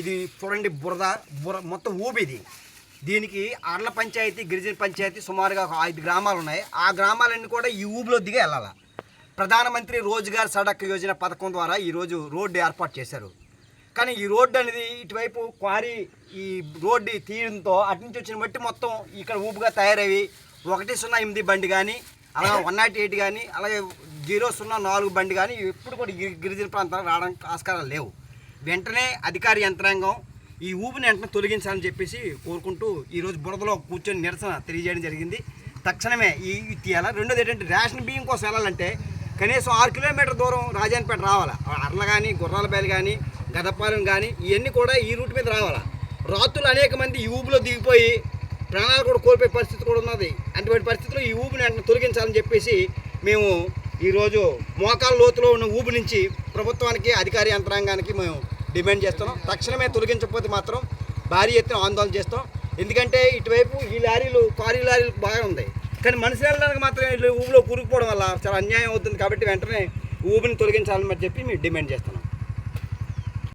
ఇది చూడండి బురద బుర మొత్తం ఊబిది. దీనికి అర్ల పంచాయతీ గిరిజన పంచాయతీ సుమారుగా ఒక ఐదు గ్రామాలు ఉన్నాయి. ఆ గ్రామాలన్నీ కూడా ఈ ఊబిలో దిగి వెళ్ళాలి. ప్రధానమంత్రి రోజ్గార్ సడక్ యోజన పథకం ద్వారా ఈరోజు రోడ్డు ఏర్పాటు చేశారు. కానీ ఈ రోడ్డు అనేది ఇటువైపు క్వారీ ఈ రోడ్డు తీయడంతో అటు నుంచి వచ్చిన బట్టి మొత్తం ఇక్కడ ఊపుగా తయారయ్యి ఒకటి సున్నా ఎనిమిది బండి కానీ అలాగే వన్ నాట్ ఎయిట్ కానీ అలాగే జీరో సున్నా నాలుగు బండి కానీ ఎప్పుడు కూడా గిరిజన ప్రాంతాలకు రావడానికి ఆస్కారాలు లేవు. వెంటనే అధికార యంత్రాంగం ఈ ఊపిని వెంటనే తొలగించాలని చెప్పేసి కోరుకుంటూ ఈరోజు బురదలో కూర్చొని నిరసన తెలియజేయడం జరిగింది. తక్షణమే ఈ ఈ తీయాల రెండోది ఏంటంటే రేషన్ బియ్యం కోసం వెళ్ళాలంటే కనీసం ఆరు కిలోమీటర్ దూరం రాజానిపేట రావాలా? అర్ల కానీ గుర్రాల బయలు కానీ గదపాలెం కానీ ఇవన్నీ కూడా ఈ రూట్ మీద రావాలా? రాత్రులు అనేక మంది ఈ ఊబిలో దిగిపోయి ప్రాణాలు కూడా కోల్పోయే పరిస్థితి కూడా ఉన్నది. అటువంటి పరిస్థితుల్లో ఈ ఊబిని వెంటనే తొలగించాలని చెప్పేసి మేము ఈరోజు మోకాల లోతులో ఉన్న ఊబు నుంచి ప్రభుత్వానికి అధికార యంత్రాంగానికి మేము డిమాండ్ చేస్తున్నాం. తక్షణమే తొలగించకపోతే మాత్రం భారీ ఎత్తున ఆందోళన చేస్తాం. ఎందుకంటే ఇటువైపు ఈ లారీలు కారీ లారీలు బాగా ఉన్నాయి. కానీ మనుషులు వెళ్ళడానికి మాత్రం వీళ్ళు ఊబిలో కూరుకుపోవడం వల్ల చాలా అన్యాయం అవుతుంది కాబట్టి వెంటనే ఊబిని తొలగించాలని చెప్పి మేము డిమాండ్ చేస్తున్నాం.